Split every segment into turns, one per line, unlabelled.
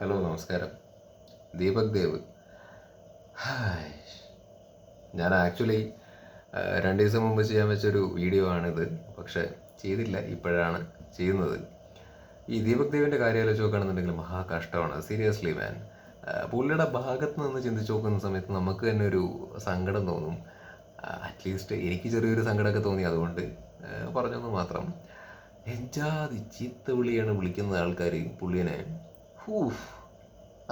Hello നമസ്കാരം. Deepak Dev. Hi. ഞാൻ actually രണ്ട് ദിവസം മുമ്പ് ചെയ്യാൻ വെച്ചൊരു വീഡിയോ ആണിത്. പക്ഷെ ചെയ്തില്ല. ഇപ്പോഴാണ് ചെയ്യുന്നത്. ഈ ദീപക് ദേവിന്റെ കാര്യം ആലോചിച്ച് നോക്കുകയാണെന്നുണ്ടെങ്കിൽ മഹാ കഷ്ടമാണ്. സീരിയസ്ലി മാൻ പുള്ളിയുടെ ഭാഗത്ത് നിന്ന് ചിന്തിച്ച് നോക്കുന്ന സമയത്ത് നമുക്ക് തന്നെ ഒരു സങ്കടം തോന്നും. അറ്റ്ലീസ്റ്റ് എനിക്ക് ചെറിയൊരു സങ്കടമൊക്കെ തോന്നി. അതുകൊണ്ട് പറഞ്ഞു മാത്രം. എഞ്ചാതി ചീത്ത വിളിയാണ് വിളിക്കുന്ന ആൾക്കാർ പുള്ളിനെ. ഹൂഫ്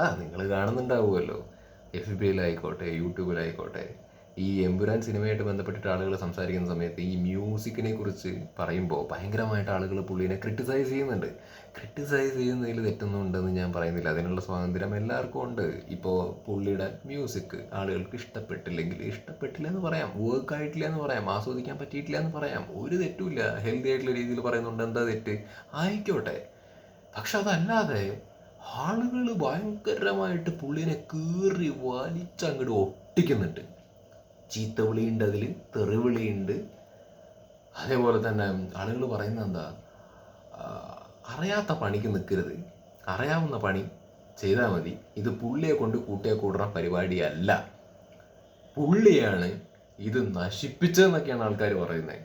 ആ നിങ്ങൾ കാണുന്നുണ്ടാവുമല്ലോ. എഫ് ബിയിലായിക്കോട്ടെ യൂട്യൂബിലായിക്കോട്ടെ ഈ എമ്പുരാൻ സിനിമയായിട്ട് ബന്ധപ്പെട്ടിട്ട് ആളുകൾ സംസാരിക്കുന്ന സമയത്ത് ഈ മ്യൂസിക്കിനെ കുറിച്ച് പറയുമ്പോൾ ഭയങ്കരമായിട്ട് ആളുകൾ പുള്ളിനെ ക്രിട്ടിസൈസ് ചെയ്യുന്നുണ്ട്. ക്രിട്ടിസൈസ് ചെയ്യുന്നതിൽ തെറ്റൊന്നും ഞാൻ പറയുന്നില്ല. അതിനുള്ള സ്വാതന്ത്ര്യം എല്ലാവർക്കും ഉണ്ട്. ഇപ്പോൾ പുള്ളിയുടെ മ്യൂസിക് ആളുകൾക്ക് ഇഷ്ടപ്പെട്ടില്ലെങ്കിൽ ഇഷ്ടപ്പെട്ടില്ല എന്ന് പറയാം. വർക്ക് ആയിട്ടില്ല എന്ന് പറയാം. ആസ്വദിക്കാൻ പറ്റിയിട്ടില്ല എന്ന് പറയാം. ഒരു തെറ്റുമില്ല. ഹെൽത്തി ആയിട്ടുള്ള രീതിയിൽ പറയുന്നുണ്ട്. എന്താ തെറ്റ്? ആയിക്കോട്ടെ. പക്ഷെ അതല്ലാതെ ആളുകൾ ഭയങ്കരമായിട്ട് പുള്ളിനെ കീറി വലിച്ചങ്ങോട്ട് ഒട്ടിക്കുന്നുണ്ട്. ചീത്ത വിളിയുണ്ട് അതിൽ തെറിവിളിയുണ്ട് അതേപോലെ തന്നെ ആളുകൾ പറയുന്നത് എന്താ അറിയാത്ത പണിക്ക് നിൽക്കരുത് അറിയാവുന്ന പണി ചെയ്താൽ മതി. ഇത് പുള്ളിയെ കൊണ്ട് കൂട്ടിയെ കൂടുന്ന പരിപാടിയല്ല. പുള്ളിയാണ് ഇത് നശിപ്പിച്ചതെന്നൊക്കെയാണ് ആൾക്കാർ പറയുന്നത്.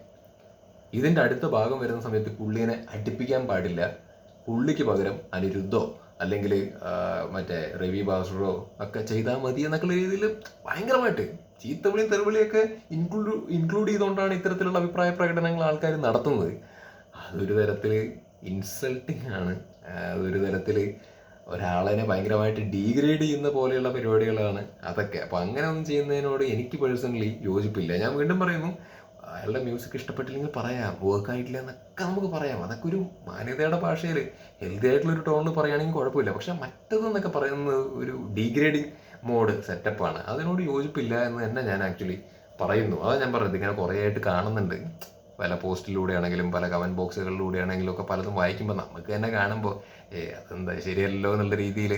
ഇതിന്റെ അടുത്ത ഭാഗം വരുന്ന സമയത്ത് പുള്ളിനെ അടുപ്പിക്കാൻ പാടില്ല. പുള്ളിക്ക് പകരം അനിരുദ്ധോ അല്ലെങ്കിൽ മറ്റേ രവി ബാസുറോ ഒക്കെ ചെയ്താൽ മതി എന്നൊക്കെയുള്ള രീതിയിൽ ഭയങ്കരമായിട്ട് ചീത്തവിളിയും തെറിവിളിയൊക്കെ ഇൻക്ലൂഡ് ഇൻക്ലൂഡ് ചെയ്തുകൊണ്ടാണ് ഇത്തരത്തിലുള്ള അഭിപ്രായ പ്രകടനങ്ങൾ ആൾക്കാർ നടത്തുന്നത്. അതൊരു തരത്തിൽ ഇൻസൾട്ടിങ് ആണ്. അതൊരു തരത്തിൽ ഒരാളെ ഭയങ്കരമായിട്ട് ഡീഗ്രേഡ് ചെയ്യുന്ന പോലെയുള്ള പരിപാടികളാണ് അതൊക്കെ. അപ്പം അങ്ങനെ ഒന്നും ചെയ്യുന്നതിനോട് എനിക്ക് പേഴ്സണലി യോജിപ്പില്ല. ഞാൻ വീണ്ടും പറയുന്നു അയാളുടെ മ്യൂസിക് ഇഷ്ടപ്പെട്ടില്ലെങ്കിൽ പറയാം വർക്ക് ആയിട്ടില്ല എന്നൊക്കെ നമുക്ക് പറയാം. അതൊക്കെ ഒരു മാന്യതയുടെ ഭാഷയിൽ ഹെൽത്തി ആയിട്ടുള്ള ഒരു ടോണിൽ പറയുകയാണെങ്കിൽ കുഴപ്പമില്ല. പക്ഷെ മറ്റതെന്നൊക്കെ പറയുന്നത് ഒരു ഡീഗ്രേഡിങ് മോഡ് സെറ്റപ്പാണ് അതിനോട് യോജിപ്പില്ല എന്ന് തന്നെ ഞാൻ ആക്ച്വലി പറയുന്നു. അതാ ഞാൻ പറയുന്നത് ഇങ്ങനെ കുറേ ആയിട്ട് കാണുന്നുണ്ട്. പല പോസ്റ്റിലൂടെ ആണെങ്കിലും പല കമന്റ് ബോക്സുകളിലൂടെ ആണെങ്കിലും ഒക്കെ പലതും വായിക്കുമ്പോൾ നമുക്ക് തന്നെ കാണുമ്പോൾ ഏ അതെന്താ ശരിയല്ലോ എന്നുള്ള രീതിയിൽ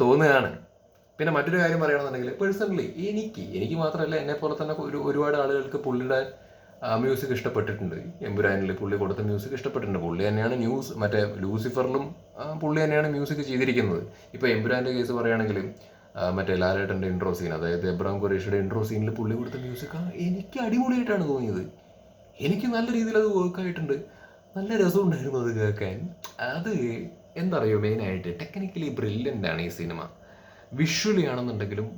തോന്നുകയാണ്. പിന്നെ മറ്റൊരു കാര്യം പറയുകയാണെന്നുണ്ടെങ്കിൽ പേഴ്സണലി എനിക്ക് എനിക്ക് മാത്രമല്ല എന്നെ പോലെ തന്നെ ഒരു ഒരുപാട് ആളുകൾക്ക് പുള്ളിയുടെ മ്യൂസിക് ഇഷ്ടപ്പെട്ടിട്ടുണ്ട്. എമ്പുരാനിൽ പുള്ളി കൊടുത്ത മ്യൂസിക് ഇഷ്ടപ്പെട്ടിട്ടുണ്ട്. പുള്ളി തന്നെയാണ് ന്യൂസ് മറ്റേ ലൂസിഫറിലും പുള്ളി തന്നെയാണ് മ്യൂസിക് ചെയ്തിരിക്കുന്നത്. ഇപ്പോൾ എമ്പുരാന്റെ കേസ് പറയുകയാണെങ്കിൽ മറ്റേ ലാലേട്ടന്റെ ഇൻട്രോ സീൻ അതായത് എബ്രാം കുറേഷയുടെ ഇൻട്രോ സീനിൽ പുള്ളി കൊടുത്ത മ്യൂസിക് എനിക്ക് അടിപൊളിയായിട്ടാണ് തോന്നിയത്. എനിക്ക് നല്ല രീതിയിൽ അത് വർക്ക് ആയിട്ടുണ്ട്. നല്ല രസമുണ്ടായിരുന്നു അത് കേൾക്കാൻ. അത് എന്തറിയോ മെയിനായിട്ട് ടെക്നിക്കലി ബ്രില്യന്റ് ആണ് ഈ സിനിമ വിഷ്വലി ആണെന്നുണ്ടെങ്കിലും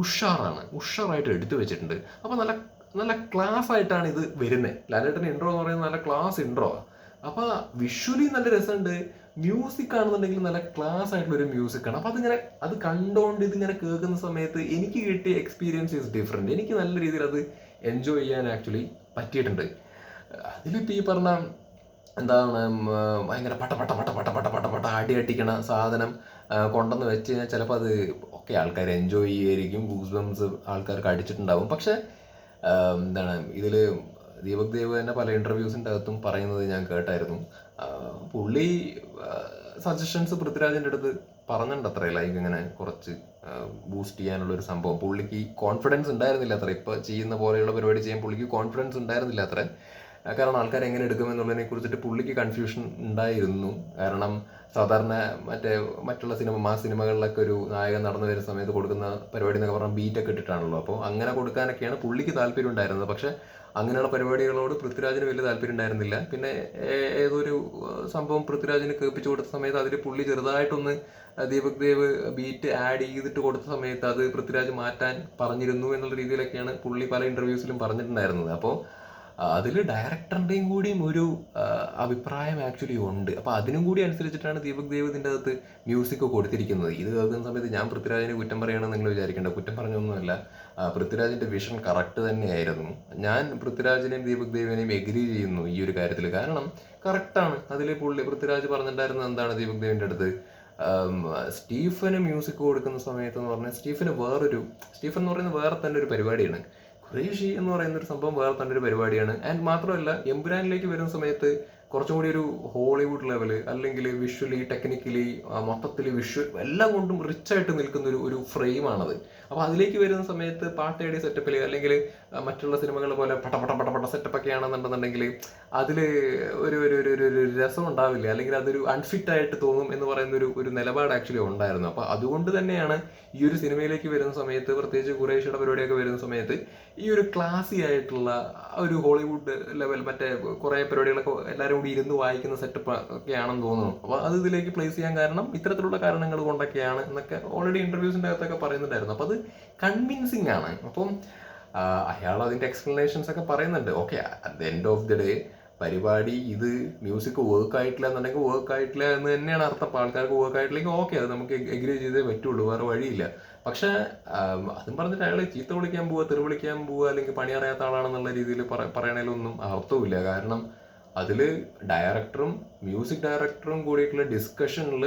ഉഷാറാണ്. ഉഷാറായിട്ട് എടുത്തു വെച്ചിട്ടുണ്ട്. അപ്പോൾ നല്ല നല്ല ക്ലാസ് ആയിട്ടാണ് ഇത് വരുന്നത്. ലാലേട്ടൻ ഇൻട്രോ എന്ന് പറയുന്നത് നല്ല ക്ലാസ് ഇൻട്രോ അപ്പോൾ വിഷ്വലി നല്ല രസമുണ്ട്. മ്യൂസിക് ആണെന്നുണ്ടെങ്കിലും നല്ല ക്ലാസ് ആയിട്ടുള്ള ഒരു മ്യൂസിക് ആണ്. അപ്പോൾ അതിങ്ങനെ അത് കണ്ടുകൊണ്ട് ഇതിങ്ങനെ കേൾക്കുന്ന സമയത്ത് എനിക്ക് കിട്ടിയ എക്സ്പീരിയൻസ് ഈസ് ഡിഫറെന്റ് എനിക്ക് നല്ല രീതിയിൽ അത് എൻജോയ് ചെയ്യാൻ ആക്ച്വലി പറ്റിയിട്ടുണ്ട്. അതിലിപ്പോൾ ഈ പറഞ്ഞ എന്താണ് ഭയങ്കര പട്ട പട്ട പട്ട പട്ട പട്ട പട്ട പട്ട അടി അടിക്കണ സാധനം കൊണ്ടുവന്ന് വെച്ച് കഴിഞ്ഞാൽ ചിലപ്പോൾ അത് ഒക്കെ ആൾക്കാർ എൻജോയ് ചെയ്യുമായിരിക്കും ഗൂസ് ബംസ് ആൾക്കാർക്ക് അടിച്ചിട്ടുണ്ടാവും. പക്ഷേ എന്താണ് ഇതിൽ ദീപക് ദേവ് തന്നെ പല ഇന്റർവ്യൂസിന്റെ അകത്തും പറയുന്നത് ഞാൻ കേട്ടായിരുന്നു. പുള്ളി സജഷൻസ് പൃഥ്വിരാജിന്റെ അടുത്ത് പറഞ്ഞിട്ടുണ്ട് അത്ര ലൈക്ക് ഇങ്ങനെ കുറച്ച് ബൂസ്റ്റ് ചെയ്യാനുള്ള ഒരു സംഭവം. പുള്ളിക്ക് കോൺഫിഡൻസ് ഉണ്ടായിരുന്നില്ല അത്ര. ഇപ്പോൾ ചെയ്യുന്ന പോലെയുള്ള പരിപാടി ചെയ്യാൻ പുള്ളിക്ക് കോൺഫിഡൻസ് ഉണ്ടായിരുന്നില്ല അത്ര. കാരണം ആൾക്കാർ എങ്ങനെ എടുക്കുമെന്നുള്ളതിനെ കുറിച്ചിട്ട് പുള്ളിക്ക് കൺഫ്യൂഷൻ ഉണ്ടായിരുന്നു. കാരണം സാധാരണ മറ്റേ മറ്റുള്ള സിനിമ മാ സിനിമകളിലൊക്കെ ഒരു നായകൻ നടന്നു വരുന്ന സമയത്ത് കൊടുക്കുന്ന പരിപാടി എന്നൊക്കെ പറഞ്ഞാൽ ബീറ്റൊക്കെ ഇട്ടിട്ടാണല്ലോ. അപ്പോൾ അങ്ങനെ കൊടുക്കാനൊക്കെയാണ് പുള്ളിക്ക് താല്പര്യം ഉണ്ടായിരുന്നത്. പക്ഷെ അങ്ങനെയുള്ള പരിപാടികളോട് പൃഥ്വിരാജിന് വലിയ താല്പര്യം ഉണ്ടായിരുന്നില്ല. പിന്നെ ഏതൊരു സംഭവം പൃഥ്വിരാജിന് കേൾപ്പിച്ചു കൊടുത്ത സമയത്ത് അതിൽ പുള്ളി ചെറുതായിട്ടൊന്ന് ദീപക് ദേവ് ബീറ്റ് ആഡ് ചെയ്തിട്ട് കൊടുത്ത സമയത്ത് അത് പൃഥ്വിരാജ് മാറ്റാൻ പറഞ്ഞിരുന്നു എന്നുള്ള രീതിയിലൊക്കെയാണ് പുള്ളി പല ഇന്റർവ്യൂസിലും പറഞ്ഞിട്ടുണ്ടായിരുന്നത്. അപ്പോൾ അതിൽ ഡയറക്ടറിന്റെയും കൂടിയും ഒരു അഭിപ്രായം ആക്ച്വലി ഉണ്ട്. അപ്പോൾ അതിനും കൂടി അനുസരിച്ചിട്ടാണ് ദീപക് ദേവ് ഇതിന്റെ അകത്ത് മ്യൂസിക് കൊടുത്തിരിക്കുന്നത്. ഇത് കേൾക്കുന്ന സമയത്ത് ഞാൻ പൃഥ്വിരാജിനെ കുറ്റം പറയണമെന്ന് നിങ്ങൾ വിചാരിക്കേണ്ട. കുറ്റം പറഞ്ഞൊന്നുമല്ല. പൃഥ്വിരാജിന്റെ വിഷൻ കറക്റ്റ് തന്നെയായിരുന്നു. ഞാൻ പൃഥ്വിരാജിനെയും ദീപക് ദേവിനെയും എഗ്രി ചെയ്യുന്നു ഈ ഒരു കാര്യത്തിൽ കാരണം കറക്റ്റാണ് അതിൽ പുള്ളി പൃഥ്വിരാജ് പറഞ്ഞിട്ടുണ്ടായിരുന്നത് എന്താണ് ദീപക് ദേവിന്റെ അടുത്ത്? സ്റ്റീഫന് മ്യൂസിക് കൊടുക്കുന്ന സമയത്ത് എന്ന് പറഞ്ഞാൽ സ്റ്റീഫന് വേറൊരു സ്റ്റീഫൻ എന്ന് പറയുന്നത് വേറെ തന്നെ ഒരു പരിപാടിയാണ്. ഖുറേഷി എന്ന് പറയുന്ന ഒരു സംഭവം വേറെ തന്നെ ഒരു പരിപാടിയാണ്. ആൻഡ് മാത്രമല്ല എമ്പുരാനിലേക്ക് വരുന്ന സമയത്ത് കുറച്ചും കൂടി ഒരു ഹോളിവുഡ് ലെവൽ അല്ലെങ്കിൽ വിഷ്വലി ടെക്നിക്കലി മൊത്തത്തിൽ വിഷ്വൽ എല്ലാം കൊണ്ടും റിച്ച് ആയിട്ട് നിൽക്കുന്ന ഒരു ഒരു ഫ്രെയിമാണത് അപ്പോൾ അതിലേക്ക് വരുന്ന സമയത്ത് പാട്ടയുടെ സെറ്റപ്പിൽ അല്ലെങ്കിൽ മറ്റുള്ള സിനിമകൾ പോലെ പട്ട പട്ട പട്ട പട്ട സെറ്റപ്പ് ഒക്കെ ആണെന്നുണ്ടെന്നുണ്ടെങ്കിൽ അതിൽ ഒരു ഒരു ഒരു ഒരു ഒരു രസം ഉണ്ടാവില്ല. അല്ലെങ്കിൽ അതൊരു അൺഫിറ്റ് ആയിട്ട് തോന്നും എന്ന് പറയുന്ന ഒരു ഒരു നിലപാട് ആക്ച്വലി ഉണ്ടായിരുന്നു. അപ്പോൾ അതുകൊണ്ട് തന്നെയാണ് ഈ ഒരു സിനിമയിലേക്ക് വരുന്ന സമയത്ത് പ്രത്യേകിച്ച് കുറേശ്ശിയുടെ പരിപാടിയൊക്കെ വരുന്ന സമയത്ത് ഈ ഒരു ക്ലാസി ആയിട്ടുള്ള ഒരു ഹോളിവുഡ് ലെവൽ മറ്റേ കുറേ പരിപാടികളൊക്കെ എല്ലാവരും കൂടി ഇരുന്ന് വായിക്കുന്ന സെറ്റപ്പ് ഒക്കെ ആണെന്ന് തോന്നുന്നു. അപ്പോൾ അത് ഇതിലേക്ക് പ്ലേസ് ചെയ്യാൻ കാരണം ഇത്തരത്തിലുള്ള കാരണങ്ങൾ കൊണ്ടൊക്കെയാണ് എന്നൊക്കെ ഓൾറെഡി ഇന്റർവ്യൂസിന്റെ അകത്തൊക്കെ പറയുന്നുണ്ടായിരുന്നു. അപ്പോൾ അത് കൺവിൻസിങ് ആണ്. അപ്പം അയാൾ അതിന്റെ എക്സ്പ്ലനേഷൻസ് ഒക്കെ പറയുന്നുണ്ട്. Okay at the end of the day പരിപാടി ഇത് മ്യൂസിക് വർക്ക് ആയിട്ടില്ല എന്നുണ്ടെങ്കിൽ വർക്ക് ആയിട്ടില്ല എന്ന് തന്നെയാണ് അർത്ഥം. അപ്പോൾ ആൾക്കാർക്ക് വർക്ക് ആയിട്ടില്ലെങ്കിൽ ഓക്കെ അത് നമുക്ക് എഗ്രി ചെയ്തേ പറ്റുള്ളൂ വേറെ വഴിയില്ല. പക്ഷെ അതും പറഞ്ഞിട്ട് അയാൾ ചീത്ത വിളിക്കാൻ പോവുക തെറി വിളിക്കാൻ പോവുക അല്ലെങ്കിൽ പണി അറിയാത്ത ആളാണെന്നുള്ള രീതിയിൽ പറയണേലൊന്നും അർത്ഥവുമില്ല. കാരണം അതിൽ ഡയറക്ടറും മ്യൂസിക് ഡയറക്ടറും കൂടിയിട്ടുള്ള ഡിസ്കഷനിൽ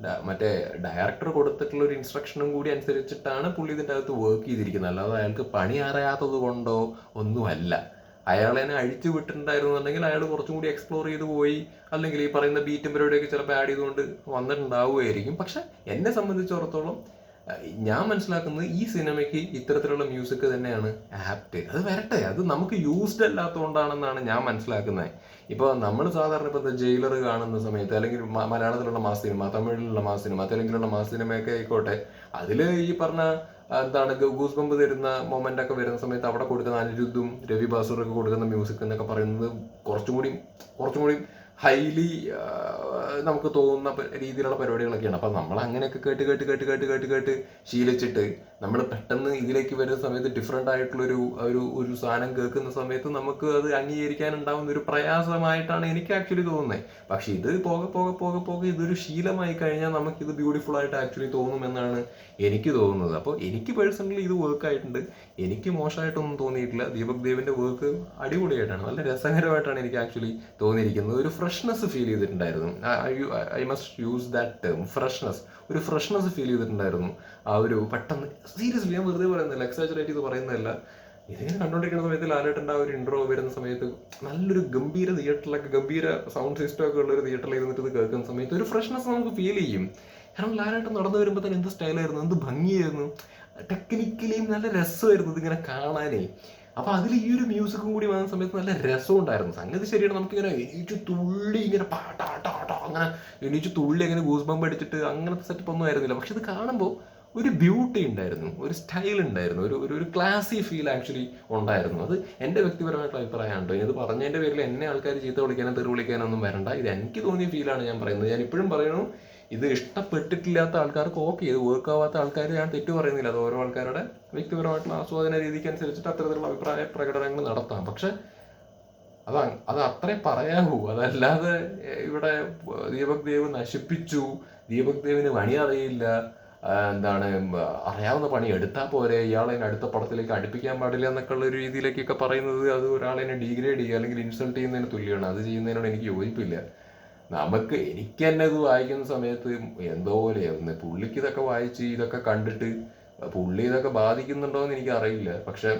മറ്റേ ഡയറക്ടർ കൊടുത്തിട്ടുള്ള ഒരു ഇൻസ്ട്രക്ഷനും കൂടി അനുസരിച്ചിട്ടാണ് പുള്ളി ഇതിന്റെ അകത്ത് വർക്ക് ചെയ്തിരിക്കുന്നത്. അല്ലാതെ അയാൾക്ക് പണി അറിയാത്തത് കൊണ്ടോ ഒന്നുമല്ല. അയാളെ അഴിച്ചു വിട്ടിട്ടുണ്ടായിരുന്നുണ്ടെങ്കിൽ അയാൾ കുറച്ചും കൂടി എക്സ്പ്ലോർ ചെയ്ത് പോയി. അല്ലെങ്കിൽ ഈ പറയുന്ന ബീറ്റും പരിപാടിയൊക്കെ ചിലപ്പോൾ ആഡ് ചെയ്തുകൊണ്ട് വന്നിട്ടുണ്ടാവുമായിരിക്കും. പക്ഷെ എന്നെ സംബന്ധിച്ചിടത്തോളം ഞാൻ മനസ്സിലാക്കുന്നത് ഈ സിനിമയ്ക്ക് ഇത്തരത്തിലുള്ള മ്യൂസിക് തന്നെയാണ് ആപ്റ്റ് അത് വരട്ടെ അത് നമുക്ക് യൂസ്ഡ് അല്ലാത്തതുകൊണ്ടാണെന്നാണ് ഞാൻ മനസ്സിലാക്കുന്നത്. ഇപ്പോൾ നമ്മൾ സാധാരണ ഇപ്പോൾ ജയിലർ കാണുന്ന സമയത്ത് അല്ലെങ്കിൽ മലയാളത്തിലുള്ള മാസ് സിനിമ തമിഴിലുള്ള മാസ് സിനിമ തെലുങ്കിലുള്ള മാസ് സിനിമയൊക്കെ ആയിക്കോട്ടെ അതിൽ ഈ പറഞ്ഞ എന്താണ് ഗൂസ് ബമ്പ് തരുന്ന മൊമെന്റ് ഒക്കെ വരുന്ന സമയത്ത് അവിടെ കൊടുക്കുന്ന അനിരുദ്ധും രവി ബാസുറൊക്കെ കൊടുക്കുന്ന മ്യൂസിക് എന്നൊക്കെ പറയുന്നത് കുറച്ചും കൂടി കുറച്ചും കൂടി ഹൈലി നമുക്ക് തോന്നുന്ന രീതിയിലുള്ള പരിപാടികളൊക്കെയാണ്. അപ്പം നമ്മൾ അങ്ങനെയൊക്കെ കേട്ട് കേട്ട് കേട്ട് കേട്ട് കേട്ട് കേട്ട് ശീലിച്ചിട്ട് നമ്മൾ പെട്ടെന്ന് ഇതിലേക്ക് വരുന്ന സമയത്ത് ഡിഫറെന്റ് ആയിട്ടുള്ളൊരു ഒരു ഒരു സാധനം കേൾക്കുന്ന സമയത്ത് നമുക്ക് അത് അംഗീകരിക്കാൻ ഉണ്ടാവുന്ന ഒരു പ്രയാസമായിട്ടാണ് എനിക്ക് ആക്ച്വലി തോന്നുന്നത് പക്ഷെ ഇത് പോകെ പോകെ പോകെ പോകെ ഇതൊരു ശീലമായി കഴിഞ്ഞാൽ നമുക്ക് ഇത് ബ്യൂട്ടിഫുൾ ആയിട്ട് ആക്ച്വലി തോന്നുമെന്നാണ് എനിക്ക് തോന്നുന്നത്. അപ്പോൾ എനിക്ക് പേഴ്സണലി ഇത് വർക്ക് ആയിട്ടുണ്ട്. എനിക്ക് മോശമായിട്ടൊന്നും തോന്നിയിട്ടില്ല. ദീപക് ദേവിന്റെ വർക്ക് അടിപൊളിയായിട്ടാണ്. നല്ല രസകരമായിട്ടാണ് എനിക്ക് ആക്ച്വലി തോന്നിയിരിക്കുന്നത്. ഒരു ഫ്രഷ്നെസ് ഫീൽ ചെയ്തിട്ടുണ്ടായിരുന്നു. I must use that term freshness ഒരു ഫ്രഷ്നെസ് ഫീൽ ചെയ്തിട്ടുണ്ടായിരുന്നു. ആ ഒരു പെട്ടെന്ന് സീരിയസ്ലി ഞാൻ വെറുതെ പറയുന്നില്ല എക്സാജറേറ്റ് ചെയ്ത് പറയുന്നതല്ല. ഇതിങ്ങനെ കണ്ടുകൊണ്ടിരിക്കുന്ന സമയത്ത് ലാലേട്ടന്റെ ആ ഒരു ഇൻട്രോ വരുന്ന സമയത്ത് നല്ലൊരു ഗംഭീര തിയേറ്ററിലൊക്കെ ഗംഭീര സൗണ്ട് സിസ്റ്റം ഒക്കെ ഉള്ള ഒരു തിയേറ്ററിൽ ഇരുന്നിട്ട് ഇത് കേൾക്കുന്ന സമയത്ത് ഒരു ഫ്രഷ്നെസ് നമുക്ക് ഫീൽ ചെയ്യും. കാരണം ലാലേട്ടൻ നടന്നു വരുമ്പോൾ തന്നെ എന്ത് സ്റ്റൈലായിരുന്നു എന്ത് ഭംഗിയായിരുന്നു? ടെക്നിക്കലിയും നല്ല രസമായിരുന്നു ഇതിങ്ങനെ കാണാനേ. അപ്പൊ അതിൽ ഈ ഒരു മ്യൂസിക്കും കൂടി വന്ന സമയത്ത് നല്ല രസം ഉണ്ടായിരുന്നു സംഗതി ശരിയാണ് നമുക്ക് നമുക്കിങ്ങനെ എണീച്ച് തുള്ളി ഇങ്ങനെ പാട്ടാട്ടാട്ടോ അങ്ങനെ എണീച്ച് തുള്ളി അങ്ങനെ ഗൂസ് ബമ്പ് അടിച്ചിട്ട് അങ്ങനത്തെ സെറ്റപ്പ് ഒന്നും ആയിരുന്നില്ല. പക്ഷെ ഇത് കാണുമ്പോൾ ഒരു ബ്യൂട്ടി ഉണ്ടായിരുന്നു ഒരു സ്റ്റൈൽ ഉണ്ടായിരുന്നു ഒരു ഒരു ക്ലാസി ഫീൽ ആക്ച്വലി ഉണ്ടായിരുന്നു. അത് എന്റെ വ്യക്തിപരമായിട്ടുള്ള അഭിപ്രായമാണ് കേട്ടോ. ഇത് പറഞ്ഞതിന്റെ പേരിൽ എന്നെ ആൾക്കാർ ചീത്ത വിളിക്കാനോ തെറി വിളിക്കാനോ ഒന്നും വരണ്ട. ഇത് എനിക്ക് തോന്നിയ ഫീലാണ് ഞാൻ പറയുന്നത്. ഞാൻ ഇപ്പോഴും പറയണു ഇത് ഇഷ്ടപ്പെട്ടിട്ടില്ലാത്ത ആൾക്കാർക്ക് ഓക്കെ ഇത് വർക്ക് ആവാത്ത ആൾക്കാർ ഞാൻ തെറ്റു പറയുന്നില്ല. അത് ഓരോ ആൾക്കാരുടെ വ്യക്തിപരമായിട്ടുള്ള ആസ്വാദന രീതിക്ക് അനുസരിച്ചിട്ട് അത്തരത്തിലുള്ള അഭിപ്രായ പ്രകടനങ്ങൾ നടത്താം. പക്ഷെ അത് അത് അത്രേ പറയാവൂ. അതല്ലാതെ ഇവിടെ ദീപക് ദേവ് നശിപ്പിച്ചു. ദീപക് ദേവിന് പണി അറിയില്ല. എന്താണ് അറിയാവുന്ന പണി എടുത്താൽ പോരെ. ഇയാളെ അടുത്ത പടത്തിലേക്ക് അടുപ്പിക്കാൻ പാടില്ല എന്നൊക്കെ ഉള്ള രീതിയിലേക്കൊക്കെ പറയുന്നത് അത് ഒരാളെ ഡീഗ്രേഡ് ചെയ്യുക അല്ലെങ്കിൽ ഇൻസൾട്ട് ചെയ്യുന്നതിന് തുല്യമാണ്. അത് ചെയ്യുന്നതിനോട് എനിക്ക് യോജിപ്പില്ല. നമുക്ക് എനിക്ക് തന്നെ ഇത് വായിക്കുന്ന സമയത്ത് എന്തോ പോലെയാവുന്നു പുള്ളിക്ക് ഇതൊക്കെ വായിച്ച് ഇതൊക്കെ കണ്ടിട്ട് പുള്ളി ഇതൊക്കെ ബാധിക്കുന്നുണ്ടോ എന്ന് എനിക്ക് അറിയില്ല. പക്ഷെ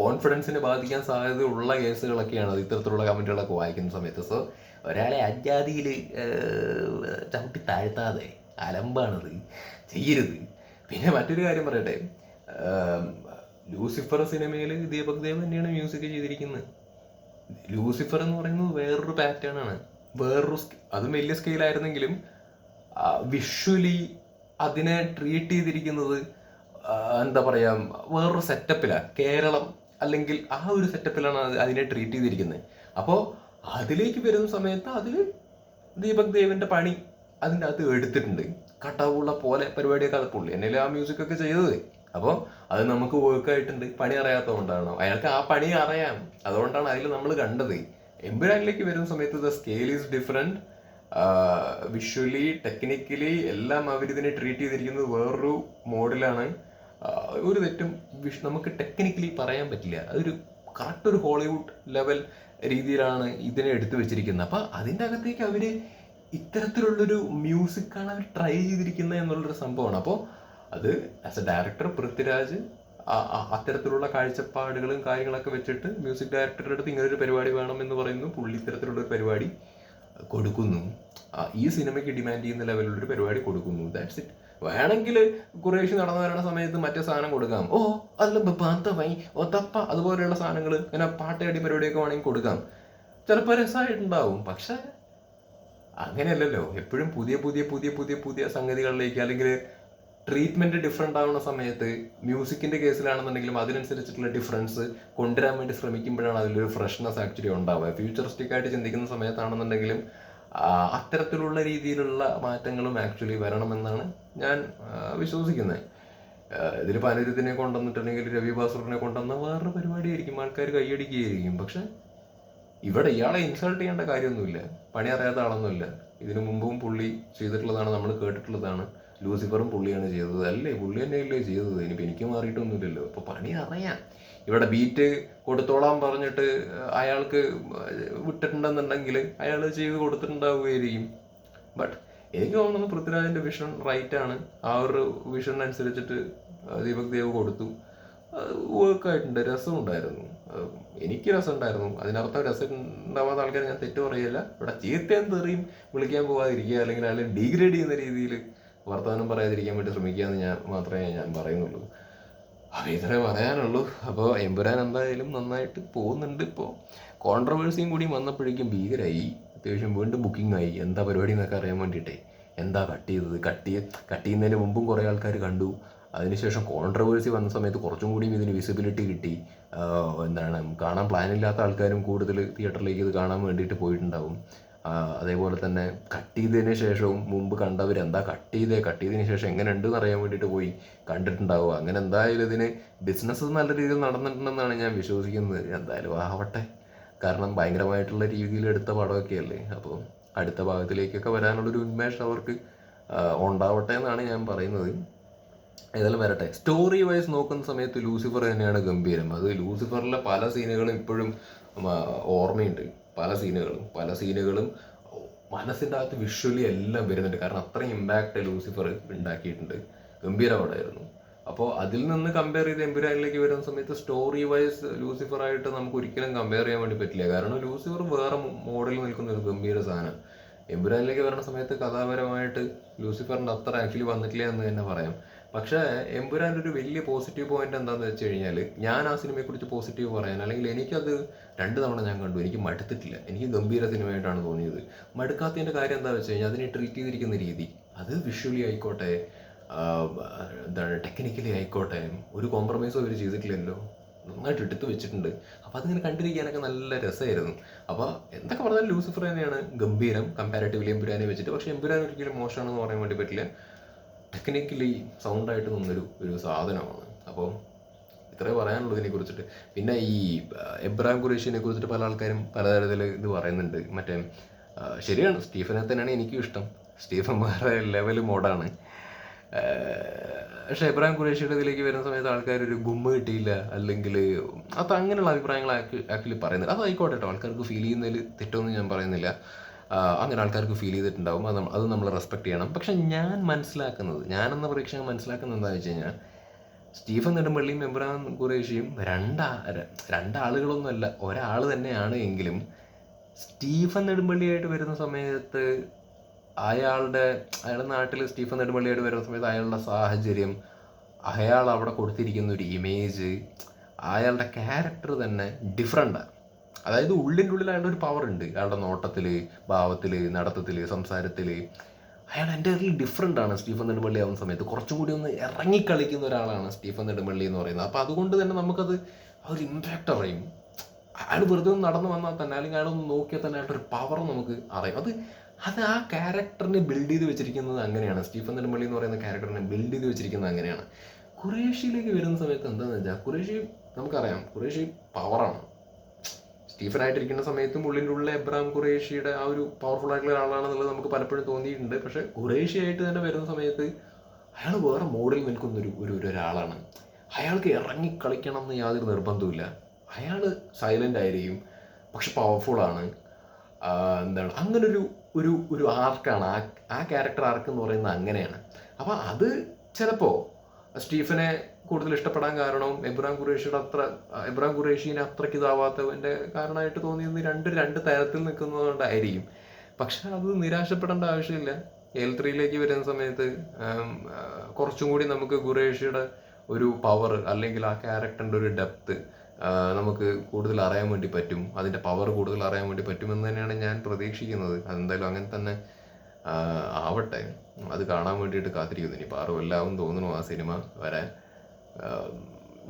കോൺഫിഡൻസിനെ ബാധിക്കാൻ സാധ്യതയുള്ള കേസുകളൊക്കെയാണ് അത് ഇത്തരത്തിലുള്ള കമന്റുകളൊക്കെ വായിക്കുന്ന സമയത്ത്. സോ ഒരാളെ അജാതിയിൽ ചവിട്ടി താഴ്ത്താതെ അലമ്പാണത് ചെയ്യരുത്. പിന്നെ മറ്റൊരു കാര്യം പറയട്ടെ. ലൂസിഫർ സിനിമയിൽ ദീപക് ദേവ് തന്നെയാണ് മ്യൂസിക് ചെയ്തിരിക്കുന്നത്. ലൂസിഫർ എന്ന് പറയുന്നത് വേറൊരു പാറ്റേൺ ആണ്. വേറൊരു അത് വലിയ സ്കെയിലായിരുന്നെങ്കിലും വിഷ്വലി അതിനെ ട്രീറ്റ് ചെയ്തിരിക്കുന്നത് എന്താ പറയാ വേറൊരു സെറ്റപ്പിലാണ് കേരളം അല്ലെങ്കിൽ ആ ഒരു സെറ്റപ്പിലാണ് അതിനെ ട്രീറ്റ് ചെയ്തിരിക്കുന്നത്. അപ്പോൾ അതിലേക്ക് വരുന്ന സമയത്ത് അതിൽ ദീപക് ദേവിന്റെ പണി അതിന്റെ അകത്ത് എടുത്തിട്ടുണ്ട്. കട്ടപുള്ള പോലെ പരിപാടിയൊക്കെ അത് പുള്ളി എന്നെ ആ മ്യൂസിക് ഒക്കെ ചെയ്തത്? അപ്പോൾ അത് നമുക്ക് വർക്ക് ആയിട്ടുണ്ട്. പണി അറിയാത്തതുകൊണ്ടാണ്? അയാൾക്ക് ആ പണി അറിയാം. അതുകൊണ്ടാണ് അതിൽ നമ്മൾ കണ്ടത്. എമ്പുരാനിലേക്ക് വരുന്ന സമയത്ത് the scale is different visually technically എല്ലാം അവരിതിനെ ട്രീറ്റ് ചെയ്തിരിക്കുന്നത് വേറൊരു മോഡലാണ് ഒരു തെറ്റും വിഷ് നമുക്ക് ടെക്നിക്കലി പറയാൻ പറ്റില്ല. അതൊരു കറക്റ്റ് ഒരു ഹോളിവുഡ് ലെവൽ രീതിയിലാണ് ഇതിനെ എടുത്തു വെച്ചിരിക്കുന്നത്. അപ്പം അതിന്റെ അകത്തേക്ക് അവർ ഇത്തരത്തിലുള്ളൊരു മ്യൂസിക്കാണ് അവർ ട്രൈ ചെയ്തിരിക്കുന്നത് എന്നുള്ളൊരു സംഭവമാണ്. അപ്പോൾ അത് ആസ് എ ഡയറക്ടർ പൃഥ്വിരാജ് അത്തരത്തിലുള്ള കാഴ്ചപ്പാടുകളും കാര്യങ്ങളൊക്കെ വെച്ചിട്ട് മ്യൂസിക് ഡയറക്ടറുടെ അടുത്ത് ഇങ്ങനൊരു പരിപാടി വേണം എന്ന് പറയുന്നു. പുള്ളി ഇത്തരത്തിലുള്ള ഒരു പരിപാടി കൊടുക്കുന്നു. ഈ സിനിമയ്ക്ക് ഡിമാൻഡ് ചെയ്യുന്ന ലെവലിലൊരു പരിപാടി കൊടുക്കുന്നു. ദാറ്റ്സ് ഇറ്റ് വേണമെങ്കിൽ കുറേശ്ശി നടന്നു വരുന്ന സമയത്ത് മറ്റേ സാധനം കൊടുക്കാം. ഓ അല്ല ബാന്തവൈ ഓ തപ്പ അതുപോലെയുള്ള സാധനങ്ങൾ ഇങ്ങനെ പാട്ടയടി പരിപാടിയൊക്കെ വേണമെങ്കിൽ കൊടുക്കാം. ചിലപ്പോൾ രസമായിട്ടുണ്ടാവും പക്ഷെ അങ്ങനെയല്ലല്ലോ. എപ്പോഴും പുതിയ പുതിയ പുതിയ പുതിയ പുതിയ സംഗതികളിലേക്ക് അല്ലെങ്കിൽ ട്രീറ്റ്മെന്റ് ഡിഫറെന്റ് ആവുന്ന സമയത്ത് മ്യൂസിക്കിന്റെ കേസിലാണെന്നുണ്ടെങ്കിലും അതിനനുസരിച്ചിട്ടുള്ള ഡിഫറൻസ് കൊണ്ടുവരാൻ വേണ്ടി ശ്രമിക്കുമ്പോഴാണ് അതിലൊരു ഫ്രഷ്നെസ് ആക്ച്വലി ഉണ്ടാവുക. ഫ്യൂച്ചറിസ്റ്റിക് ആയിട്ട് ചിന്തിക്കുന്ന സമയത്താണെന്നുണ്ടെങ്കിലും അത്തരത്തിലുള്ള രീതിയിലുള്ള മാറ്റങ്ങളും ആക്ച്വലി വരണമെന്നാണ് ഞാൻ വിശ്വസിക്കുന്നത്. ഇതിലിപ്പോൾ അനിരുദ്ധിനെ കൊണ്ടുവന്നിട്ടുണ്ടെങ്കിൽ രവി ബാസുറിനെ കൊണ്ടുവന്ന വേറൊരു പരിപാടിയായിരിക്കും. ആൾക്കാർ കൈയടിക്കുകയായിരിക്കും. പക്ഷെ ഇവിടെ ഇയാളെ ഇൻസൾട്ട് ചെയ്യേണ്ട കാര്യമൊന്നുമില്ല. പണി അറിയാത്ത ആളൊന്നുമില്ല. ഇതിനു മുമ്പും പുള്ളി ചെയ്തിട്ടുള്ളതാണ് നമ്മൾ കേട്ടിട്ടുള്ളതാണ്. ലൂസിഫറും പുള്ളിയാണ് ചെയ്തത്. അല്ലേ? പുള്ളി തന്നെയല്ലേ ചെയ്തത്. ഇനിയിപ്പോൾ എനിക്ക് മാറിയിട്ടൊന്നുമില്ലല്ലോ. അപ്പോൾ പണി അറിയാം. ഇവിടെ ബീറ്റ് കൊടുത്തോളാൻ പറഞ്ഞിട്ട് അയാൾക്ക് വിട്ടിട്ടുണ്ടെന്നുണ്ടെങ്കിൽ അയാൾ ചെയ്ത് കൊടുത്തിട്ടുണ്ടാവുകയായിരിക്കും ബട്ട് എനിക്ക് തോന്നുന്നു പൃഥ്വിരാജിന്റെ വിഷൻ റൈറ്റ് ആണ്. ആ ഒരു വിഷൻ അനുസരിച്ചിട്ട് ദീപക് ദേവ് കൊടുത്തു. വർക്ക് ആയിട്ടുണ്ട്. രസമുണ്ടായിരുന്നു. എനിക്ക് രസമുണ്ടായിരുന്നു. അതിനർത്ഥം രസം ഉണ്ടാവാത്ത ആൾക്കാർ ഞാൻ തെറ്റ് പറയല്ല. ഇവിടെ ചീത്തയും തെറിയും വിളിക്കാൻ പോകാതിരിക്കുക അല്ലെങ്കിൽ അല്ലെങ്കിൽ ഡീഗ്രേഡ് ചെയ്യുന്ന രീതിയിൽ വർത്തമാനം പറയാതിരിക്കാൻ വേണ്ടി ശ്രമിക്കുക എന്ന് ഞാൻ മാത്രമേ ഞാൻ പറയുന്നുള്ളൂ. അപ്പോൾ ഇത്രേ പറയാനുള്ളൂ. അപ്പോൾ എമ്പുരാൻ എന്തായാലും നന്നായിട്ട് പോകുന്നുണ്ട് ഇപ്പോൾ കോൺട്രവേഴ്സിയും കൂടി വന്നപ്പോഴേക്കും ഭീകരായി. അത്യാവശ്യം വീണ്ടും ബുക്കിംഗ് ആയി എന്താ പരിപാടി എന്നൊക്കെ അറിയാൻ വേണ്ടിയിട്ടേ. എന്താ കട്ട് ചെയ്തത്? കട്ട് കട്ട് ചെയ്യുന്നതിന് മുമ്പും കുറേ ആൾക്കാർ കണ്ടു. അതിനുശേഷം കോൺട്രവേഴ്സി വന്ന സമയത്ത് കുറച്ചും കൂടിയും ഇതിന് വിസിബിലിറ്റി കിട്ടി. എന്താണ് കാണാൻ പ്ലാനില്ലാത്ത ആൾക്കാരും കൂടുതൽ തിയേറ്ററിലേക്ക് ഇത് കാണാൻ വേണ്ടിയിട്ട് പോയിട്ടുണ്ടാവും. ആഹ് അതേപോലെ തന്നെ കട്ട് ചെയ്തതിന് ശേഷവും മുമ്പ് കണ്ടവർ എന്താ കട്ട് ചെയ്തേ? കട്ട് ചെയ്തതിന് ശേഷം എങ്ങനെ ഉണ്ടെന്ന് അറിയാൻ വേണ്ടിയിട്ട് പോയി കണ്ടിട്ടുണ്ടാവുക. അങ്ങനെ എന്തായാലും ഇതിന് ബിസിനസ് നല്ല രീതിയിൽ നടന്നിട്ടുണ്ടെന്നാണ് ഞാൻ വിശ്വസിക്കുന്നത്. എന്തായാലും ആവട്ടെ. കാരണം ഭയങ്കരമായിട്ടുള്ള രീതിയിൽ എടുത്ത പടമൊക്കെ അല്ലേ? അപ്പോൾ അടുത്ത ഭാഗത്തിലേക്കൊക്കെ വരാനുള്ളൊരു ഉന്മേഷം അവർക്ക് ഉണ്ടാവട്ടെ എന്നാണ് ഞാൻ പറയുന്നത്. ഏതായാലും വരട്ടെ. സ്റ്റോറി വൈസ് നോക്കുന്ന സമയത്ത് ലൂസിഫർ തന്നെയാണ് ഗംഭീരം. അത് ലൂസിഫറിലെ പല സീനുകളും ഇപ്പോഴും ഓർമ്മയുണ്ട്. പല സീനുകളും പല സീനുകളും മനസ്സിന്റെ അകത്ത് വിഷ്വലി എല്ലാം വരുന്നുണ്ട്. കാരണം അത്രയും ഇമ്പാക്റ്റ് ലൂസിഫർ ഉണ്ടാക്കിയിട്ടുണ്ട്. ഗംഭീര പടമായിരുന്നു അപ്പോൾ അതിൽ നിന്ന് കമ്പയർ ചെയ്ത് എമ്പുരാനിലേക്ക് വരുന്ന സമയത്ത് സ്റ്റോറി വൈസ് ലൂസിഫർ ആയിട്ട് നമുക്ക് ഒരിക്കലും കമ്പയർ ചെയ്യാൻ വേണ്ടി പറ്റില്ല. കാരണം ലൂസിഫർ വേറെ മോഡലിൽ നിൽക്കുന്ന ഒരു ഗംഭീര സാധനം. എമ്പുരാനിലേക്ക് വരുന്ന സമയത്ത് കഥാപരമായിട്ട് ലൂസിഫറിന്റെ അത്ര ആക്ച്വലി വന്നിട്ടില്ല എന്ന് തന്നെ പറയാം. പക്ഷേ എമ്പുരാന്റെ ഒരു വലിയ പോസിറ്റീവ് പോയിന്റ് എന്താണെന്ന് വെച്ച് കഴിഞ്ഞാൽ ഞാൻ ആ സിനിമയെക്കുറിച്ച് പോസിറ്റീവ് പറയാൻ അല്ലെങ്കിൽ എനിക്കത് രണ്ട് തവണ ഞാൻ കണ്ടു എനിക്ക് മടുത്തിട്ടില്ല. എനിക്ക് ഗംഭീര സിനിമയായിട്ടാണ് തോന്നിയത്. മടുക്കാത്തതിന്റെ കാര്യം എന്താണെന്ന് വെച്ച് കഴിഞ്ഞാൽ അതിനെ ട്രീറ്റ് ചെയ്തിരിക്കുന്ന രീതി. അത് വിഷ്വലി ആയിക്കോട്ടെ എന്താണ് ടെക്നിക്കലി ആയിക്കോട്ടെ ഒരു കോംപ്രമൈസും അവർ ചെയ്തിട്ടില്ലല്ലോ. നന്നായിട്ട് എടുത്തു വെച്ചിട്ടുണ്ട്. അപ്പോൾ അതിങ്ങനെ കണ്ടിരിക്കാനൊക്കെ നല്ല രസമായിരുന്നു. അപ്പോൾ എന്തൊക്കെ പറഞ്ഞാലും ലൂസിഫർ തന്നെയാണ് ഗംഭീരം. കമ്പാരിറ്റീവ്ലി എംപുരാനെ വെച്ചിട്ട്. പക്ഷേ എമ്പുരാൻ ഒരിക്കലും മോശമാണെന്ന് പറയാൻ വേണ്ടി പറ്റില്ല. ടെക്നിക്കലി സൗണ്ടായിട്ട് നിന്നൊരു ഒരു സാധനമാണ്. അപ്പോൾ ഇത്രേ പറയാനുള്ളൂ ഇതിനെ കുറിച്ചിട്ട്. പിന്നെ ഈ എബ്രാം ഖുറേഷിനെ കുറിച്ചിട്ട് പല ആൾക്കാരും പലതരത്തിൽ ഇത് പറയുന്നുണ്ട്. മറ്റേ ശരിയാണ്. സ്റ്റീഫനെ തന്നെയാണ് എനിക്കും ഇഷ്ടം. സ്റ്റീഫൻ വേറെ ലെവൽ മോഡാണ് പക്ഷേ എബ്രാഹിം ഖുറേഷിയുടെ ഇതിലേക്ക് വരുന്ന സമയത്ത് ആൾക്കാർ ഒരു ഗുമ്മ കിട്ടിയില്ല. അല്ലെങ്കിൽ അത് അങ്ങനെയുള്ള അഭിപ്രായങ്ങൾ ആക്ച്വലി പറയുന്നത് അതായിക്കോട്ടെ കേട്ടോ ആൾക്കാർക്ക് ഫീൽ ചെയ്യുന്നതിൽ തെറ്റൊന്നും ഞാൻ പറയുന്നില്ല. അങ്ങനെ ആൾക്കാർക്ക് ഫീൽ ചെയ്തിട്ടുണ്ടാവും. അത് അത് നമ്മൾ റെസ്പെക്ട് ചെയ്യണം. പക്ഷെ ഞാൻ മനസ്സിലാക്കുന്നത് ഞാനെന്ന പ്രേക്ഷകൻ മനസ്സിലാക്കുന്നത് എന്താണെന്ന് വെച്ച് കഴിഞ്ഞാൽ സ്റ്റീഫൻ നെടുമ്പള്ളിയും എബ്രഹാം ഖുറേഷിയും രണ്ടാ രണ്ടാളുകളൊന്നുമല്ല ഒരാൾ തന്നെയാണ് എങ്കിലും സ്റ്റീഫൻ നെടുമ്പള്ളിയായിട്ട് വരുന്ന സമയത്ത് അയാളുടെ അയാളുടെ നാട്ടിൽ സ്റ്റീഫൻ നെടുമ്പള്ളിയായിട്ട് വരുന്ന സമയത്ത് അയാളുടെ സാഹചര്യം അയാൾ അവിടെ കൊടുത്തിരിക്കുന്ന ഒരു ഇമേജ് അയാളുടെ ക്യാരക്ടർ തന്നെ ഡിഫറെന്റാണ് അതായത് ഉള്ളിന്റെ ഉള്ളിൽ അയാളുടെ ഒരു പവർ ഉണ്ട്. അയാളുടെ നോട്ടത്തിൽ ഭാവത്തിൽ നടത്തത്തിൽ സംസാരത്തിൽ അയാൾ എന്റെ ഡിഫറെന്റ് ആണ് സ്റ്റീഫൻ നെടുമ്പള്ളി ആവുന്ന സമയത്ത്. കുറച്ചും കൂടി ഒന്ന് ഇറങ്ങിക്കളിക്കുന്ന ഒരാളാണ് സ്റ്റീഫൻ നെടുമ്പള്ളി എന്ന് പറയുന്നത്. അപ്പോൾ അതുകൊണ്ട് തന്നെ നമുക്കത് ആ ഒരു ഇമ്പാക്റ്റ് അറിയും. അയാൾ വെറുതെ ഒന്ന് നടന്നു വന്നാൽ തന്നെ അല്ലെങ്കിൽ അയാളൊന്ന് നോക്കിയാൽ തന്നെ അയാളുടെ ഒരു പവർ നമുക്ക് അറിയാം. അത് അത് ആ ക്യാരക്ടറിനെ ബിൽഡ് ചെയ്ത് വെച്ചിരിക്കുന്നത് അങ്ങനെയാണ്. സ്റ്റീഫൻ നെടുമ്പള്ളി എന്ന് പറയുന്ന ക്യാരക്ടറിനെ ബിൽഡ് ചെയ്ത് വെച്ചിരിക്കുന്നത് അങ്ങനെയാണ്. ഖുറേഷിയിലേക്ക് വരുന്ന സമയത്ത് എന്താണെന്ന് വെച്ചാൽ ഖുറേഷി നമുക്കറിയാം ഖുറേഷി പവറാണ് സ്റ്റീഫൻ ആയിട്ടിരിക്കുന്ന സമയത്തും ഉള്ളിന്റെ ഉള്ളിൽ എബ്രാം ഖുറേഷിയുടെ ആ ഒരു പവർഫുൾ ആയിട്ടുള്ള ഒരാളാണെന്നുള്ളത് നമുക്ക് പലപ്പോഴും തോന്നിയിട്ടുണ്ട്. പക്ഷെ ഖുറേഷി ആയിട്ട് തന്നെ വരുന്ന സമയത്ത് അയാൾ വേറെ മോഡിൽ നിൽക്കുന്ന ഒരു ഒരു ഒരു ഒരാളാണ്. അയാൾക്ക് ഇറങ്ങി കളിക്കണം എന്ന് യാതൊരു നിർബന്ധമില്ല അയാൾ സൈലന്റ് ആയിരിക്കും. പക്ഷെ പവർഫുള്ളാണ് എന്താണ്? അങ്ങനെ ഒരു ഒരു ഒരു ആർക്കാണ് ആ ആ ക്യാരക്ടർ ആർക്ക് എന്ന് പറയുന്നത് അങ്ങനെയാണ്. അപ്പോൾ അത് ചിലപ്പോൾ സ്റ്റീഫനെ കൂടുതൽ ഇഷ്ടപ്പെടാൻ കാരണവും എബ്രാം ഖുറേഷിയുടെ അത്ര എബ്രാം ഖുറേഷിനെ അത്രയ്ക്ക് ഇതാവാത്തതിന്റെ കാരണമായിട്ട് തോന്നിയത് രണ്ട് രണ്ട് തരത്തിൽ നിൽക്കുന്നതുകൊണ്ടായിരിക്കും. പക്ഷെ അത് നിരാശപ്പെടേണ്ട ആവശ്യമില്ല. എൽ ത്രീയിലേക്ക് വരുന്ന സമയത്ത് കുറച്ചും കൂടി നമുക്ക് ഖുറേഷിയുടെ ഒരു പവർ അല്ലെങ്കിൽ ആ ക്യാരക്ടറിന്റെ ഒരു ഡെപ്ത് നമുക്ക് കൂടുതൽ അറിയാൻ വേണ്ടി പറ്റും. അതിന്റെ പവർ കൂടുതൽ അറിയാൻ വേണ്ടി പറ്റുമെന്ന് തന്നെയാണ് ഞാൻ പ്രതീക്ഷിക്കുന്നത്. അതെന്തായാലും അങ്ങനെ തന്നെ ആവട്ടെ. അത് കാണാൻ വേണ്ടിയിട്ട് കാത്തിരിക്കുന്നു. ഇനി ആറ് എല്ലാവരും തോന്നുന്നു ആ സിനിമ വരാൻ.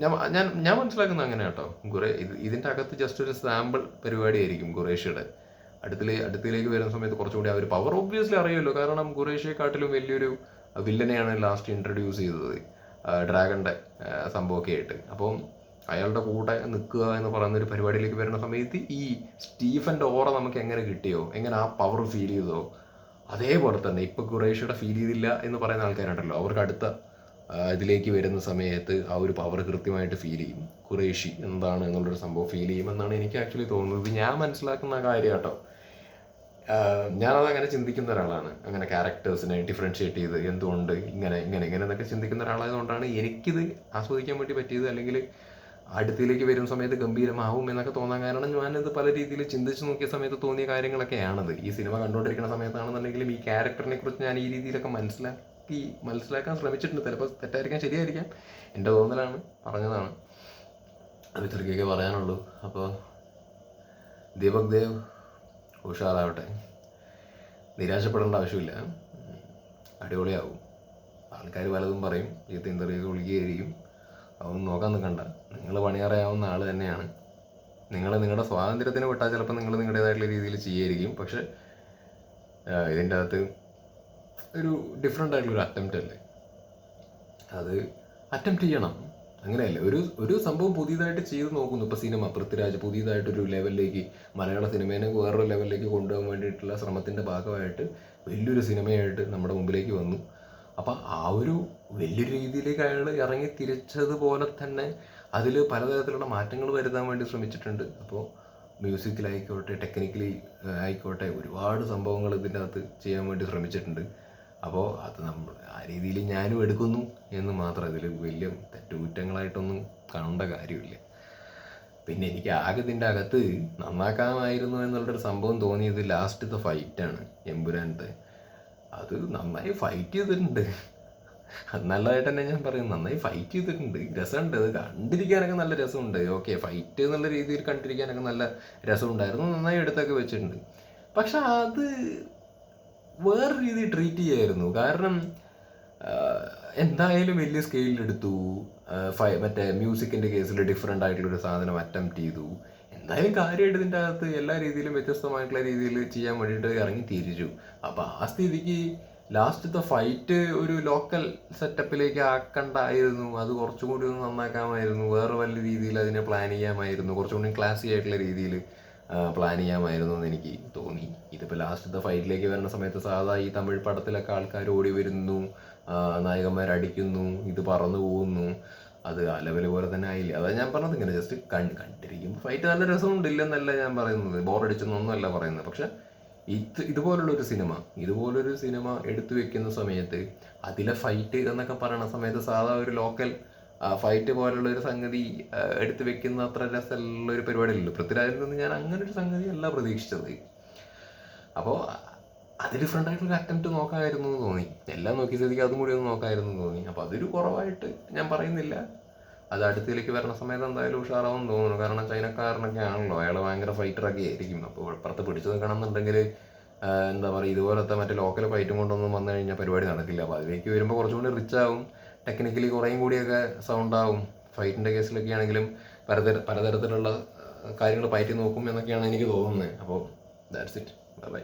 ഞാൻ ഞാൻ ഞാൻ മനസ്സിലാക്കുന്നത് അങ്ങനെ കേട്ടോ. കുറേ ഇതിന്റെ അകത്ത് ജസ്റ്റ് ഒരു സാമ്പിൾ പരിപാടി ആയിരിക്കും ഖുറേഷിയുടെ. അടുത്തിലേ അടുത്തിലേക്ക് വരുന്ന സമയത്ത് കുറച്ചുകൂടി ആ ഒരു പവർ ഒബ്വിയസ്ലി അറിയുമല്ലോ. കാരണം ഖുറേഷിയെക്കാട്ടിലും വലിയൊരു വില്ലനെയാണ് ലാസ്റ്റ് ഇൻട്രൊഡ്യൂസ് ചെയ്തത് ഡ്രാഗന്റെ സംഭവമൊക്കെ ആയിട്ട്. അപ്പം അയാളുടെ കൂടെ നിൽക്കുക എന്ന് പറയുന്ന ഒരു പരിപാടിയിലേക്ക് വരുന്ന സമയത്ത് ഈ സ്റ്റീഫന്റെ ഓറ നമുക്ക് എങ്ങനെ കിട്ടിയോ എങ്ങനെ ആ പവർ ഫീൽ ചെയ്തോ അതേപോലെ തന്നെ ഇപ്പൊ ഖുറേഷിയുടെ ഫീൽ ചെയ്തില്ല എന്ന് പറയുന്ന ആൾക്കാരുണ്ടല്ലോ. അവർക്ക് അടുത്ത ഇതിലേക്ക് വരുന്ന സമയത്ത് ആ ഒരു പവർ കൃത്യമായിട്ട് ഫീൽ ചെയ്യും. കുറേഷി എന്താണ് എന്നുള്ളൊരു സംഭവം ഫീൽ ചെയ്യുമെന്നാണ് എനിക്ക് ആക്ച്വലി തോന്നുന്നത്. ഞാൻ മനസ്സിലാക്കുന്ന കാര്യം കേട്ടോ. ഞാനത് അങ്ങനെ ചിന്തിക്കുന്ന ഒരാളാണ്. അങ്ങനെ ക്യാരക്ടേഴ്സിനെ ഡിഫറൻഷിയേറ്റ് ചെയ്ത് എന്തുകൊണ്ട് ഇങ്ങനെ ഇങ്ങനെ ഇങ്ങനെ എന്നൊക്കെ ചിന്തിക്കുന്ന ഒരാളായതുകൊണ്ടാണ് എനിക്കിത് ആസ്വദിക്കാൻ വേണ്ടി പറ്റിയത് അല്ലെങ്കിൽ അടുത്തിലേക്ക് വരുന്ന സമയത്ത് ഗംഭീരമാവും എന്നൊക്കെ തോന്നാൻ കാരണം ഞാനിത് പല രീതിയിൽ ചിന്തിച്ച് നോക്കിയ സമയത്ത് തോന്നിയ കാര്യങ്ങളൊക്കെയാണത്. ഈ സിനിമ കണ്ടുകൊണ്ടിരിക്കുന്ന സമയത്താണെന്നുണ്ടെങ്കിലും ഈ ക്യാരക്ടറിനെ കുറിച്ച് ഞാൻ ഈ രീതിയിലൊക്കെ മനസ്സിലാക്കി മനസ്സിലാക്കാൻ ശ്രമിച്ചിട്ടുണ്ട്. ചിലപ്പോൾ തെറ്റായിരിക്കാം ശരിയായിരിക്കാം. എന്റെ തോന്നലാണ് പറഞ്ഞതാണ്. അത് ഇത്രയ്ക്കൊക്കെ പറയാനുള്ളൂ. അപ്പോൾ ദീപക് ദേവ് ഉഷാറാവട്ടെ. നിരാശപ്പെടേണ്ട ആവശ്യമില്ല. അടിപൊളിയാവും. ആൾക്കാർ പലതും പറയും. ഈ ഇന്റർവ്യൂ വിളിക്കുകയായിരിക്കും. അതൊന്നും നോക്കാൻ നിൽക്കണ്ട. നിങ്ങൾ പണിയറിയാവുന്ന ആൾ തന്നെയാണ്. നിങ്ങൾ നിങ്ങളുടെ സ്വാതന്ത്ര്യത്തിന് വിട്ടാൽ ചിലപ്പോൾ നിങ്ങൾ നിങ്ങളുടേതായിട്ടുള്ള രീതിയിൽ ചെയ്യായിരിക്കും. പക്ഷെ ഇതിന്റെ അകത്ത് ഒരു ഡിഫറെന്റ് ആയിട്ടുള്ള ഒരു അറ്റംപ്റ്റ് അല്ലേ? അത് അറ്റംപ്റ്റ് ചെയ്യണം. അങ്ങനെയല്ലേ? ഒരു ഒരു സംഭവം പുതിയതായിട്ട് ചെയ്ത് നോക്കുന്നു. ഇപ്പോൾ സിനിമ പൃഥ്വിരാജ് പുതിയതായിട്ടൊരു ലെവലിലേക്ക് മലയാള സിനിമേനെ വേറൊരു ലെവലിലേക്ക് കൊണ്ടുപോകാൻ വേണ്ടിയിട്ടുള്ള ശ്രമത്തിന്റെ ഭാഗമായിട്ട് വലിയൊരു സിനിമയായിട്ട് നമ്മുടെ മുമ്പിലേക്ക് വന്നു. അപ്പോൾ ആ ഒരു വലിയൊരു രീതിയിലേക്ക് അയാൾ ഇറങ്ങി തിരിച്ചതുപോലെ തന്നെ അതിൽ പലതരത്തിലുള്ള മാറ്റങ്ങൾ വരുത്താൻ വേണ്ടി ശ്രമിച്ചിട്ടുണ്ട്. അപ്പോൾ മ്യൂസിക്കിലായിക്കോട്ടെ ടെക്നിക്കലി ആയിക്കോട്ടെ ഒരുപാട് സംഭവങ്ങൾ ഇതിന്റെ അകത്ത് ചെയ്യാൻ വേണ്ടി ശ്രമിച്ചിട്ടുണ്ട്. അപ്പോൾ അത് നമ്മൾ ആ രീതിയിൽ ഞാനും എടുക്കുന്നു എന്ന് മാത്രം ഇതിൽ വലിയ തെറ്റുകുറ്റങ്ങളായിട്ടൊന്നും കാണേണ്ട കാര്യമില്ല. പിന്നെ എനിക്ക് ആകെ ഇതിന്റെ അകത്ത് നന്നാക്കാമായിരുന്നു എന്നുള്ളൊരു സംഭവം തോന്നിയത് ലാസ്റ്റത്തെ ഫൈറ്റാണ് എമ്പുരാനത്തെ അത് നന്നായി ഫൈറ്റ് ചെയ്തിട്ടുണ്ട്. നല്ലതായിട്ട് തന്നെ ഞാൻ പറയും നന്നായി ഫൈറ്റ് ചെയ്തിട്ടുണ്ട്. രസമുണ്ട് അത് കണ്ടിരിക്കാനൊക്കെ നല്ല രസമുണ്ട്. ഓക്കെ ഫൈറ്റ് എന്നുള്ള രീതിയിൽ കണ്ടിരിക്കാനൊക്കെ നല്ല രസമുണ്ടായിരുന്നു നന്നായി എടുത്തൊക്കെ വെച്ചിട്ടുണ്ട്. പക്ഷെ അത് വേറെ രീതിയിൽ ട്രീറ്റ് ചെയ്യായിരുന്നു. കാരണം എന്തായാലും വലിയ സ്കെയിലിൽ എടുത്തു. ഫൈ- മറ്റേ മ്യൂസിക്കിന്റെ കേസിൽ ഡിഫറെന്റ് ആയിട്ടുള്ള ഒരു സാധനം അറ്റംപ്റ്റ് ചെയ്തു. എന്തായാലും കാര്യമായിട്ട് ഇതിന്റെ അകത്ത് എല്ലാ രീതിയിലും വ്യത്യസ്തമായിട്ടുള്ള രീതിയിൽ ചെയ്യാൻ വേണ്ടിയിട്ട് ഇറങ്ങി തിരിച്ചു. അപ്പോൾ ആ സ്ഥിതിക്ക് ലാസ്റ്റത്തെ ഫൈറ്റ് ഒരു ലോക്കൽ സെറ്റപ്പിലേക്ക് ആക്കണ്ടായിരുന്നു. അത് കുറച്ചും കൂടി ഒന്ന് നന്നാക്കാമായിരുന്നു. വേറെ വലിയ രീതിയിൽ അതിനെ പ്ലാൻ ചെയ്യാമായിരുന്നു. കുറച്ചും കൂടി ക്ലാസ്സി ആയിട്ടുള്ള രീതിയിൽ പ്ലാൻ ചെയ്യാമായിരുന്നു എന്ന് എനിക്ക് തോന്നി. ഇതിപ്പോൾ ദ ഫൈറ്റിലേക്ക് വരുന്ന സമയത്ത് സാധാ ഈ തമിഴ് പടത്തിലൊക്കെ ആൾക്കാർ ഓടി വരുന്നു നായകന്മാർ അടിക്കുന്നു ഇത് പറന്നു പോകുന്നു. അത് ആ ലെവൽ പോലെ തന്നെ ആയില്ല? അതാണ് ഞാൻ പറഞ്ഞത് ഇങ്ങനെ ജസ്റ്റ് കണ്ട് കണ്ടിരിക്കും ഫൈറ്റ് നല്ല രസമുണ്ട് ഇല്ലെന്നല്ല ഞാൻ പറയുന്നത്. ബോറടിച്ചെന്നൊന്നുമല്ല പറയുന്നത്. പക്ഷെ ഇത് ഇതുപോലുള്ള ഒരു സിനിമ ഇതുപോലൊരു സിനിമ എടുത്തു വെക്കുന്ന സമയത്ത് അതിലെ ഫൈറ്റ് എന്നൊക്കെ പറയുന്ന സമയത്ത് സാധാ ഒരു ലോക്കൽ ഫൈറ്റ് പോലുള്ള ഒരു സംഗതി എടുത്തു വെക്കുന്ന അത്ര രസമുള്ള ഒരു പരിപാടിയല്ലല്ലോ. പൃഥ്വിരാജിൽ നിന്ന് ഞാൻ അങ്ങനെ ഒരു സംഗതി അല്ല പ്രതീക്ഷിച്ചത്. അപ്പോൾ അത് ഡിഫറെന്റ് ആയിട്ടുള്ള അറ്റംപ്റ്റ് നോക്കാമായിരുന്നു എന്ന് തോന്നി. എല്ലാം നോക്കി സ്ഥിതിക്ക് അതും കൂടി ഒന്ന് നോക്കാമായിരുന്നു എന്ന് തോന്നി. അപ്പോൾ അതൊരു കുറവായിട്ട് ഞാൻ പറയുന്നില്ല. അത് അടുത്തിലേക്ക് വരണ സമയത്ത് എന്തായാലും ഉഷാറാവും തോന്നുന്നു. കാരണം ചൈനക്കാരനൊക്കെ ആണല്ലോ. അയാൾ ഭയങ്കര ഫൈറ്ററൊക്കെ ആയിരിക്കും. അപ്പോൾ ഇപ്പുറത്ത് പിടിച്ചു നിൽക്കണം എന്നുണ്ടെങ്കിൽ എന്താ പറയുക ഇതുപോലത്തെ മറ്റേ ലോക്കൽ ഫൈറ്റും കൊണ്ടൊന്നും വന്നു കഴിഞ്ഞാൽ പരിപാടി നടക്കില്ല. അപ്പോൾ അതിലേക്ക് വരുമ്പോൾ കുറച്ചുകൂടി റിച്ച് ആവും. ടെക്നിക്കലി കുറേയും കൂടിയൊക്കെ സൗണ്ട് ആവും ഫൈറ്റിന്റെ കേസിലൊക്കെ ആണെങ്കിലും പലതര പലതരത്തിലുള്ള കാര്യങ്ങൾ പയറ്റി നോക്കും എന്നൊക്കെയാണ് എനിക്ക് തോന്നുന്നത്. അപ്പോൾ ദാറ്റ്സ് ഇറ്റ് ബൈ ബൈ